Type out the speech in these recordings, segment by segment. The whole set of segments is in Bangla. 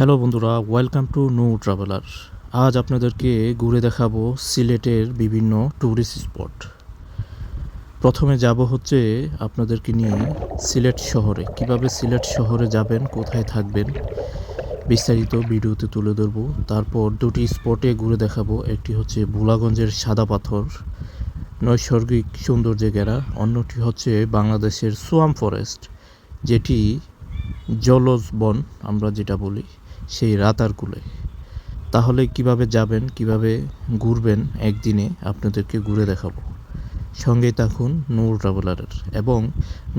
হ্যালো বন্ধুরা, ওয়েলকাম টু নো ট্রাভেলার। আজ আপনাদেরকে ঘুরে দেখাবো সিলেটের বিভিন্ন ট্যুরিস্ট স্পট প্রথমে যাব হচ্ছে আপনাদেরকে নিয়ে সিলেট শহরে। কীভাবে সিলেট শহরে যাবেন, কোথায় থাকবেন, বিস্তারিত ভিডিওতে তুলে ধরবো। তারপর দুটি স্পটে ঘুরে দেখাবো। একটি হচ্ছে ভোলাগঞ্জের সাদা পাথর, নৈসর্গিক সৌন্দর্যে ঘেরা। অন্যটি হচ্ছে বাংলাদেশের সোয়াম ফরেস্ট, যেটি জলজ বন, আমরা যেটা বলি। সেই রাতারকুলে। তাহলে কীভাবে যাবেন, কীভাবে ঘুরবেন একদিনে আপনাদেরকে ঘুরে দেখাবো। সঙ্গেই থাকুন নূর ট্রাভেলারের এবং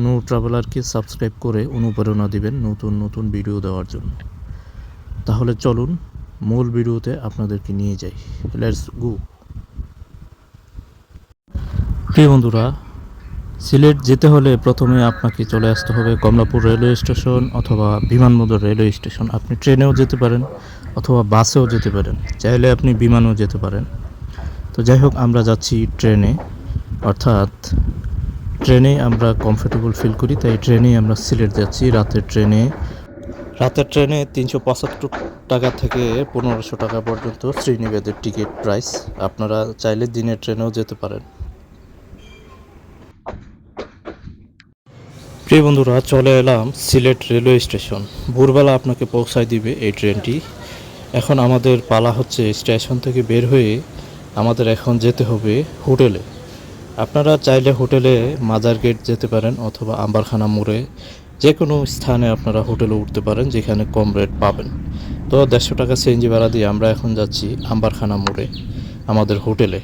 নূর ট্রাভেলারকে সাবস্ক্রাইব করে অনুপ্রেরণা দিবেন নতুন নতুন ভিডিও দেওয়ার জন্য। তাহলে চলুন মূল ভিডিওতে আপনাদেরকে নিয়ে যাই। লেটস গো প্রিয় বন্ধুরা সিলেট যেতে হলে প্রথমে আপনাকে চলে আসতে হবে কমলাপুর রেলওয়ে স্টেশন অথবা বিমানবন্দর রেলওয়ে স্টেশন। আপনি ট্রেনেও যেতে পারেন অথবা বাসেও যেতে পারেন। চাইলে আপনি বিমানেও যেতে পারেন। তো যাই হোক, আমরা যাচ্ছি ট্রেনে। অর্থাৎ ট্রেনে আমরা কমফোর্টেবল ফিল করি, তাই ট্রেনেই আমরা সিলেট যাচ্ছি রাতের ট্রেনে। রাতের ট্রেনে তিনশো পঁচাত্তর টাকা থেকে পনেরোশো টাকা পর্যন্ত শ্রীনিবেদের টিকিট প্রাইস আপনারা চাইলে দিনের ট্রেনেও যেতে পারেন। প্রিয় বন্ধুরা, চলে এলাম সিলেট রেলওয়ে স্টেশন। ভোরবেলা আপনাকে পৌঁছায় দিবে এই ট্রেনটি। এখন আমাদের পালা হচ্ছে স্টেশন থেকে বের হয়ে আমাদের এখন যেতে হবে হোটেলে। আপনারা চাইলে হোটেলে মাজার গেট যেতে পারেন অথবা আম্বারখানা মোড়ে। যে কোনো স্থানে আপনারা হোটেলে উঠতে পারেন, যেখানে কম রেট পাবেন। তো দেড়শো টাকা সিএনজি ভাড়া দিয়ে আমরা এখন যাচ্ছি আম্বারখানা মোড়ে, আমাদের হোটেলে।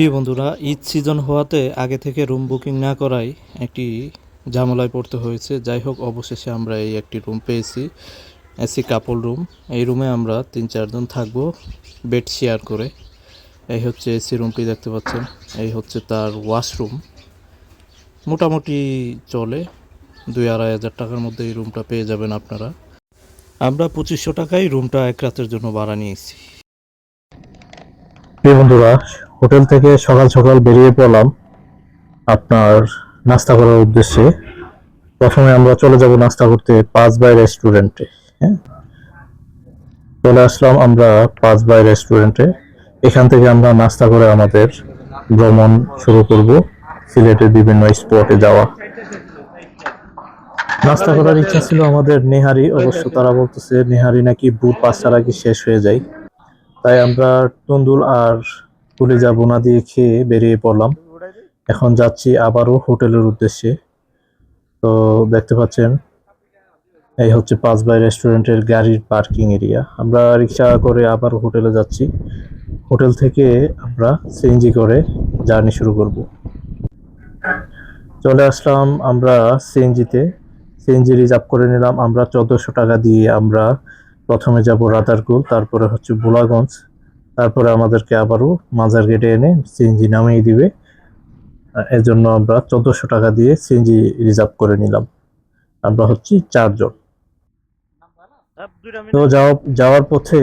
প্রিয় বন্ধুরা, ঈদ সিজন হওয়াতে আগে থেকে রুম বুকিং না করাই একটি ঝামেলায় পড়তে হয়েছে। যাই হোক, অবশেষে আমরা এই একটি রুম পেয়েছি এসি কাপল রুম এই রুমে আমরা তিন, চারজন থাকব বেড শেয়ার করে। এই হচ্ছে এসি রুমটি দেখতে পাচ্ছেন। এই হচ্ছে তার ওয়াশরুম মোটামুটি চলে। দুই, আড়াই হাজার টাকার মধ্যে এই রুমটা পেয়ে যাবেন আপনারা। আমরা পঁচিশশো টাকায় রুমটা এক রাতের জন্য ভাড়া নিয়েছি। বন্ধুরা হোটেল থেকে সকাল সকাল বেরিয়ে পড়লাম আপনার নাস্তা করার উদ্দেশ্যে। প্রথমে আমরা চলে যাব নাস্তা করতে পাঁচ বাই রেস্টুরেন্টে হ্যাঁ? চলে আসলাম আমরা পাঁচ বাই রেস্টুরেন্টে। এখান থেকে আমরা নাস্তা করে আমাদের ভ্রমণ শুরু করব সিলেটের বিভিন্ন স্পটে যাওয়া। নাস্তা করার ইচ্ছা ছিল আমাদের নেহারি, অবশ্য তারা বলতেছে নেহারি নাকি বুট পাঁচটার আগে শেষ হয়ে যায়। তাই আমরা তন্দুল আর কলিজা বোনা দিয়ে খেয়ে বেরিয়ে পড়লাম। এখন যাচ্ছি আবারও হোটেলের উদ্দেশ্যে। তো দেখতে পাচ্ছেন, এই হচ্ছে পাঁচ বাই রেস্টুরেন্টের গাড়ির পার্কিং এরিয়া। আমরা রিক্সা করে আবার হোটেলে যাচ্ছি। হোটেল থেকে আমরা সিএনজি করে জার্নি শুরু করব। চলে আসলাম আমরা সিএনজিতে। সিএনজি রিজার্ভ করে নিলাম আমরা চোদ্দোশো টাকা দিয়ে আমরা প্রথমে যাব রাতারকুল তারপরে হচ্ছে ভোলাগঞ্জ। তারপরে আমাদেরকে আবারও মাজার গেটে এনে সিএনজি নামিয়ে দিবে। আর এর জন্য আমরা চোদ্দোশো টাকা দিয়ে সিএনজি রিজার্ভ করে নিলাম। আমরা হচ্ছি চারজন। তো যাওয়া যাওয়ার পথে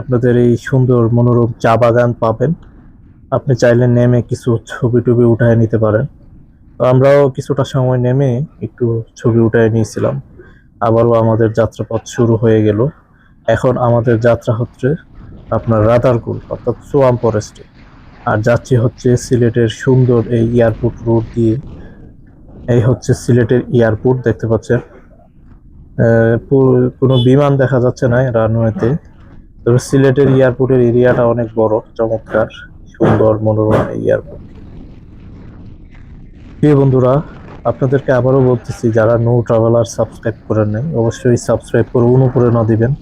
আপনাদের এই সুন্দর মনোরম চা বাগান পাবেন। আপনি চাইলে নেমে কিছু ছবি টবি উঠায় নিতে পারেন। তো আমরাও কিছুটা সময় নেমে একটু ছবি উঠায় নিয়েছিলাম। আবারও আমাদের যাত্রাপথ শুরু হয়ে গেল। এখন আমাদের যাত্রা হচ্ছে আপনার রাতারকুল অর্থাৎ সোয়াম ফরেস্টে। আর যাচ্ছি হচ্ছে সিলেটের সুন্দর এই এয়ারপোর্ট রোড দিয়ে। এই হচ্ছে সিলেটের এয়ারপোর্ট, দেখতে পাচ্ছেন। কোনো বিমান দেখা যাচ্ছে না রানওয়েতে। তবে সিলেটের এয়ারপোর্টের এরিয়াটা অনেক বড়, চমৎকার, সুন্দর, মনোরম এই এয়ারপোর্ট। প্রিয় বন্ধুরা, আপনাদেরকে আবারও বলতেছি, যারা নো ট্রাভেলার সাবস্ক্রাইব করেন নাই, অবশ্যই সাবস্ক্রাইব করে অনুপ্রেরণা দিবেন।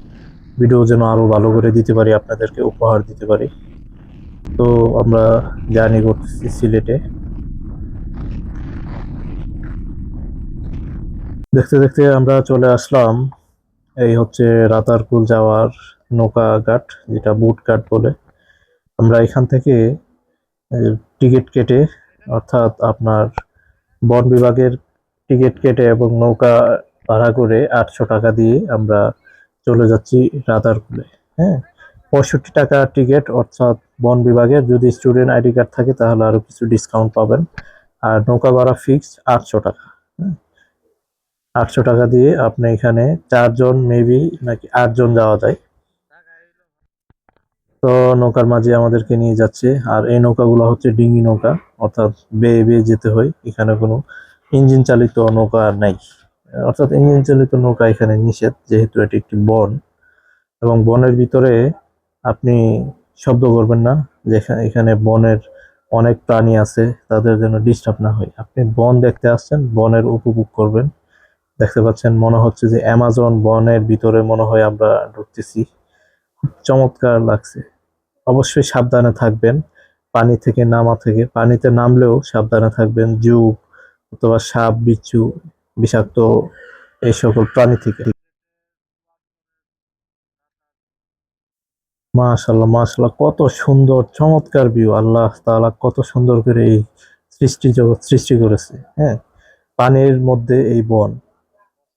ভিডিও যেন আরও ভালো করে দিতে পারি, আপনাদেরকে উপহার দিতে পারি। তো আমরা জার্নি করতেছি সিলেটে। দেখতে দেখতে আমরা চলে আসলাম এই হচ্ছে রাতারকুল যাওয়ার নৌকা ঘাট, যেটা বুট ঘাট বলে। আমরা এখান থেকে টিকিট কেটে, অর্থাৎ আপনার বন বিভাগের টিকিট কেটে এবং নৌকা ভাড়া করে আটশো টাকা দিয়ে আমরা চলে যাচ্ছি রাতারকুলে হ্যাঁ পঁয়ষট্টি টাকা টিকিট অর্থাৎ বন বিভাগের যদি স্টুডেন্ট আইডি কার্ড থাকে, তাহলে আরও কিছু ডিসকাউন্ট পাবেন। আর নৌকা ভাড়া ফিক্স আটশো টাকা। হ্যাঁ। আটশো টাকা দিয়ে আপনি এখানে চারজন মেবি নাকি আটজন যাওয়া যায়। তো নৌকার মাঝে আমাদেরকে নিয়ে যাচ্ছে। আর এই নৌকাগুলো হচ্ছে ডিঙ্গি নৌকা, অর্থাৎ বেয়ে বেয়ে যেতে হয়। এখানে কোনো ইঞ্জিন চালিত নৌকা নাই। অর্থাৎ ইঞ্জিন চালিত নৌকা এখানে নিষেধ, যেহেতু এটি একটি বন এবং বনের ভিতরে আপনি শব্দ করবেন না, যেখানে এখানে বনের অনেক প্রাণী আছে, তাদের যেন ডিস্টার্ব না হয়। আপনি বন দেখতে আসছেন, বনের উপভোগ করবেন। দেখতে পাচ্ছেন, মনে হচ্ছে যে অ্যামাজন বনের ভিতরে মনে হয় আমরা ঢুকতেছি। খুব চমৎকার লাগছে। অবশ্যই সাবধানে থাকবেন, পানি থেকে নামা থেকে। পানিতে নামলেও সাবধানে থাকবেন। যুগ অথবা সাপ, বিচ্ছু বিষাক্ত এই সকল প্রাণী থেকে। মাশাল্লাহ মাশাল্লাহ কত সুন্দর, চমৎকার ভিউ আল্লাহ তাআলা কত সুন্দর করে এই সৃষ্টি জগৎ সৃষ্টি করেছে হ্যাঁ? পানির মধ্যে এই বন।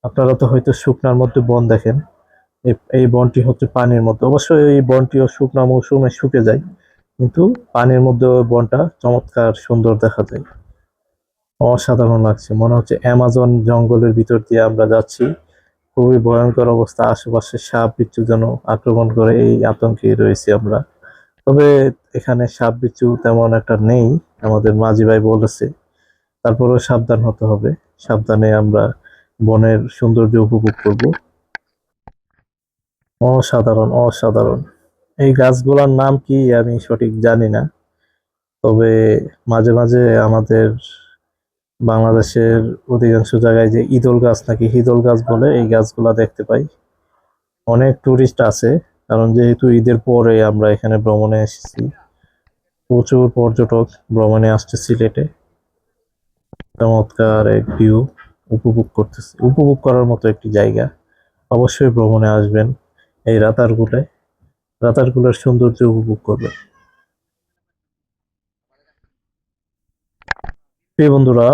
আপনারা তো হয়তো শুকনার মধ্যে বন দেখেন। এই- বনটি হচ্ছে পানির মধ্যে। অবশ্যই এই বনটিও শুকনা মৌসুমে শুকে যায়, কিন্তু পানির মধ্যে বনটা চমৎকার সুন্দর দেখা যায়। অসাধারণ লাগছে। মনে হচ্ছে অ্যামাজন জঙ্গলের ভিতর দিয়ে আমরা যাচ্ছি। খুবই ভয়ঙ্কর অবস্থা, আশেপাশে সাপ বিচ্ছু যেন আক্রমণ করে এই আতঙ্কে রয়েছি আমরা। তবে এখানে সাপ বিচ্ছু তেমন একটা নেই, আমাদের মাঝি ভাই বলেছে। তারপরেও সাবধান হতে হবে। সাবধানে আমরা বনের সৌন্দর্য উপভোগ করব। অসাধারণ অসাধারণ। এই গাছগুলোর নাম কি আমি সঠিক জানি না। তবে মাঝে মাঝে আমাদের বাংলাদেশের অধিকাংশ জায়গায় যে ইদল গাছ নাকি হিদল গাছ বলে, এই গাছগুলা দেখতে পাই। অনেক টুরিস্ট আছে, কারণ যেহেতু ঈদের পরে আমরা এখানে ভ্রমণে এসেছি, প্রচুর পর্যটক ভ্রমণে আসছে সিলেটে। চমৎকার এক ভিউ উপভোগ করতেছে, উপভোগ করার মতো একটি জায়গা। অবশ্যই ভ্রমণে আসবেন এই রাতারগুলে। রাতারগুলের সৌন্দর্য উপভোগ করবেন। প্রিয় বন্ধুরা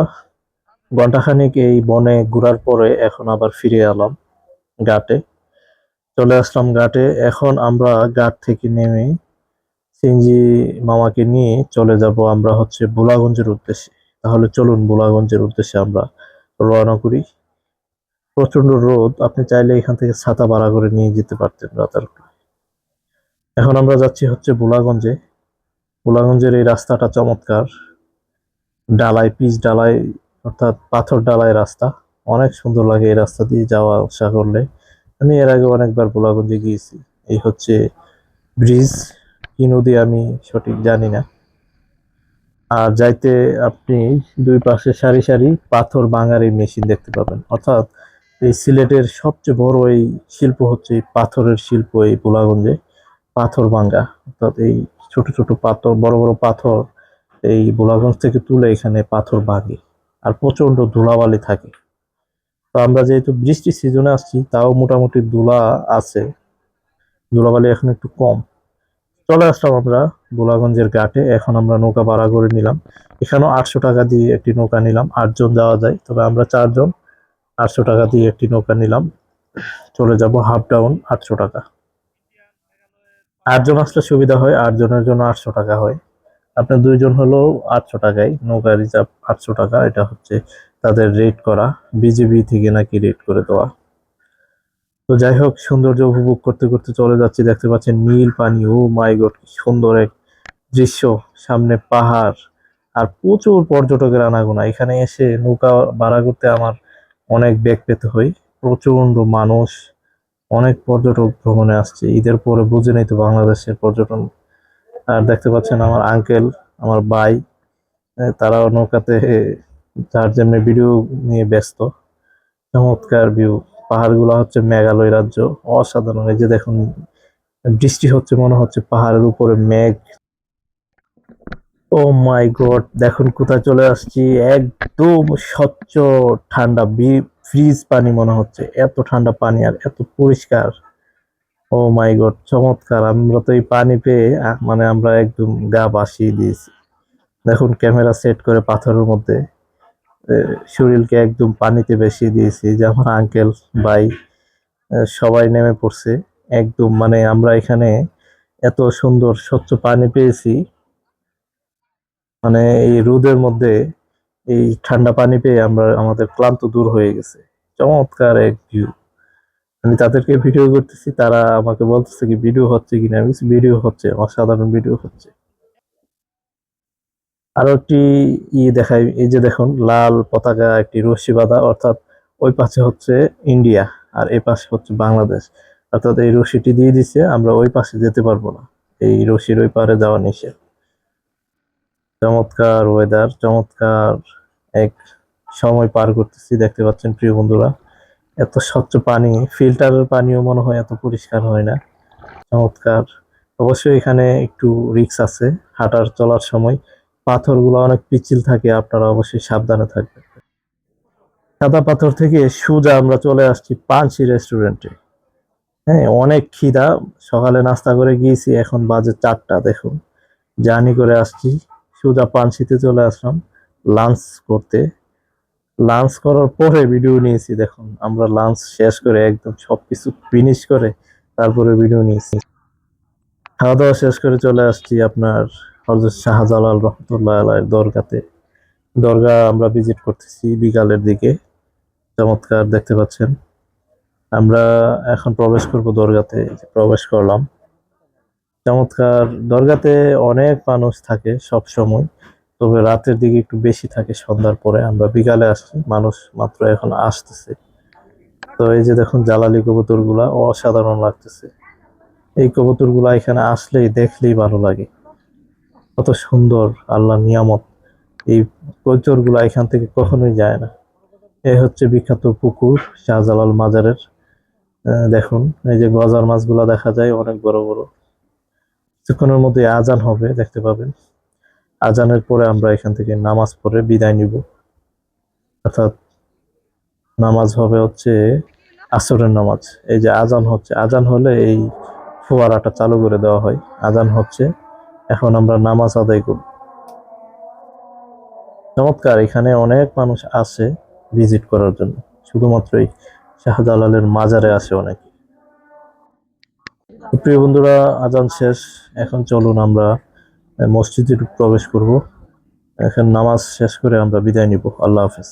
ঘন্টাখানিক এই বনে ঘোরার পরে এখন আবার ফিরে এলাম ঘাটে। চলে আসলাম ঘাটে। এখন আমরা ঘাট থেকে নেমে সিঞ্জি মামাকে নিয়ে চলে যাব আমরা হচ্ছে বোলাগঞ্জের উদ্দেশ্যে। তাহলে চলুন বোলাগঞ্জের উদ্দেশ্যে আমরা রওনা করি। প্রচণ্ড রোদ, আপনি চাইলে এখান থেকে ছাতা ভাড়া করে নিয়ে যেতে পারতেন রাতার এখন আমরা যাচ্ছি হচ্ছে বোলাগঞ্জে বোলাগঞ্জের এই রাস্তাটা চমৎকার। ডালাই, পিচ ডালাই, অর্থাৎ পাথর ডালাই রাস্তা। অনেক সুন্দর লাগে এই রাস্তা দিয়ে যাওয়া আসা করলে। আমি এর আগে অনেকবার বোলাগঞ্জে গিয়েছি। এই হচ্ছে ব্রিজ। কি নদী আমি সঠিক জানি না। আর যাইতে আপনি দুই পাশে সারি সারি পাথর ভাঙার মেশিন দেখতে পাবেন। অর্থাৎ এই সিলেটের সবচেয়ে বড় এই শিল্প হচ্ছে পাথরের শিল্প এই বোলাগঞ্জে পাথর ভাঙ্গা। অর্থাৎ এই ছোট ছোট পাথর, বড় বড় পাথর এই বোলাগঞ্জ থেকে তুলে এখানে পাথর ভাঙে আর প্রচণ্ড ধুলাবালি থাকে। তো আমরা যেহেতু বৃষ্টি সিজনে আসছি, তাও মোটামুটি ধুলা আছে। ধুলাবালি এখন একটু কম। চলে আসলাম আমরা গোলাগঞ্জের ঘাটে। এখন আমরা নৌকা ভাড়া করে নিলাম। এখানেও আটশো টাকা দিয়ে একটি নৌকা নিলাম। আটজন যাওয়া যায়, তবে আমরা চারজন আটশো টাকা দিয়ে একটি নৌকা নিলাম। চলে যাব হাফ ডাউন, আটশো টাকা। আটজন আসলে সুবিধা হয়, আটজনের জন্য আটশো টাকা হয়। আপনার দুইজন হলো আটশো টাকায়, নৌকা রিজার্ভ আটশো টাকা, এটা হচ্ছে তাদের রেট করা বিজেপি থেকে নাকি রেট করে দেওয়া। তো যাই হোক, সৌন্দর্য উপভোগ করতে করতে চলে যাচ্ছি, দেখতে পাচ্ছেন নীল পানি, ও মাই সুন্দর এক দৃশ্য। সামনে পাহাড়, আর প্রচুর পর্যটকের আনাগোনা। এখানে এসে নৌকা ভাড়া করতে আমার অনেক বেগ পেতে হয়। প্রচণ্ড মানুষ, অনেক পর্যটক ভ্রমণে আসছে। ঈদের পরে বুঝে নেই তো বাংলাদেশের পর্যটন আর দেখতে পাচ্ছেন আমার আঙ্কেল আমার ভাই তারাও নৌকাতে যার জন্য ভিডিও নিয়ে ব্যস্ত। চমৎকার ভিউ পাহাড়গুলো হচ্ছে মেঘালয় রাজ্য। অসাধারণ। এই যে দেখুন, বৃষ্টি হচ্ছে, মনে হচ্ছে পাহাড়ের উপরে মেঘ। ও মাই গড দেখুন কোথায় চলে আসছি। একদম স্বচ্ছ ঠান্ডা ফ্রিজ পানি মনে হচ্ছে। এত ঠান্ডা পানি আর এত পরিষ্কার। ও মাই গড, চমৎকার। আমরা তো এই পানি পেয়ে মানে আমরা একদম গা বাসিয়ে দিয়েছি। দেখুন ক্যামেরা সেট করে পাথরের মধ্যে শরীরকে একদম পানিতে বেশি দিয়েছি যে আমার আঙ্কেল, ভাই সবাই নেমে পড়ছে। একদম মানে আমরা এখানে এত সুন্দর, স্বচ্ছ পানি পেয়েছি। মানে এই রোদের মধ্যে এই ঠান্ডা পানি পেয়ে আমরা, আমাদের ক্লান্ত দূর হয়ে গেছে। চমৎকার এক ভিউ আমি তাদেরকে ভিডিও করতেছি, তারা আমাকে বলতেছে কি ভিডিও হচ্ছে কিনা, আমি ভিডিও হচ্ছে, অসাধারণ ভিডিও হচ্ছে। আরও একটি ই দেখাই, এই যে দেখুন, লাল পতাকা, একটি রশ্মি বাঁধা, অর্থাৎ ওই পাশে হচ্ছে ইন্ডিয়া আর এই পাশে হচ্ছে বাংলাদেশ। অর্থাৎ এই রশিটি দিয়ে দিছে, আমরা ওই পাশে যেতে পারব না। এই রশির ওই পারে যাওয়া নিষেধ। চমৎকার ওয়েদার চমৎকার এক সময় পার করতেছি, দেখতে পাচ্ছেন প্রিয় বন্ধুরা। এত স্বচ্ছ পানি ফিল্টারের পানিও মনে হয় এত পরিষ্কার হয় না। চমৎকার। অবশ্যই এখানে একটু রিক্স আছে হাঁটার চলার সময়। পাথরগুলো অনেক পিচ্ছিল থাকে, আপনারা অবশ্যই সাবধানে থাকবেন। সাদা পাথর থেকে সোজা আমরা চলে আসছি পানসি রেস্টুরেন্টে হ্যাঁ অনেক খিদা। সকালে নাস্তা করে গিয়েছি, এখন বাজে চারটা, দেখুন। জার্নি করে আসছি। সোজা পানসিতে চলে আসলাম লাঞ্চ করতে। লাঞ্চ করার পরে ভিডিও নিয়েছি, দেখুন, আমরা লাঞ্চ শেষ করে একদম সবকিছু ফিনিশ করে তারপরে ভিডিও নিয়েছি। খাওয়া দাওয়া শেষ করে চলে আসছি আপনার হজরত শাহজালাল রহমতুল্লাহ আলাইয়ের দরগাতে। দরগা আমরা ভিজিট করতেছি বিকালের দিকে, চমৎকার, দেখতে পাচ্ছেন। আমরা এখন প্রবেশ করব দরগাতে প্রবেশ করলাম। চমৎকার, দরগাতে অনেক মানুষ থাকে সব সময় তবে রাতের দিকে একটু বেশি থাকে, সন্ধ্যার পরে। আমরা বিকালে আসছি, মানুষ মাত্র এখন আসতেছে। তো এই যে দেখুন জালালি কবুতরগুলা অসাধারণ লাগতেছে। এই কবুতরগুলা এখানে আসলেই দেখলেই ভালো লাগে। কত সুন্দর আল্লাহ নিয়ামত। এই কবুতরগুলা এখান থেকে কখনোই যায় না। এই হচ্ছে বিখ্যাত পুকুর, শাহজালাল মাজারের। দেখুন, এই যে গজার মাছগুলা দেখা যায়, অনেক বড় বড়। কিছুক্ষণের মধ্যে আজান হবে, দেখতে পাবেন। আজানের পরে আমরা এখান থেকে নামাজ পড়ে বিদায় নিব। অর্থাৎ নামাজ হবে হচ্ছে আসরের নামাজ। এই যে আজান হচ্ছে, আজান হলে এই ফোয়ারাটা চালু করে দেওয়া হয়। আজান হচ্ছে, এখন আমরা নামাজ আদায় করব। চমৎকার, এখানে অনেক মানুষ আসে ভিজিট করার জন্য। শুধুমাত্র এই শাহজালালের মাজারে আসে অনেকে। প্রিয় বন্ধুরা, আজান শেষ, এখন চলুন আমরা মসজিদে প্রবেশ করব। এখন নামাজ শেষ করে আমরা বিদায় নিব। আল্লাহ হাফেজ।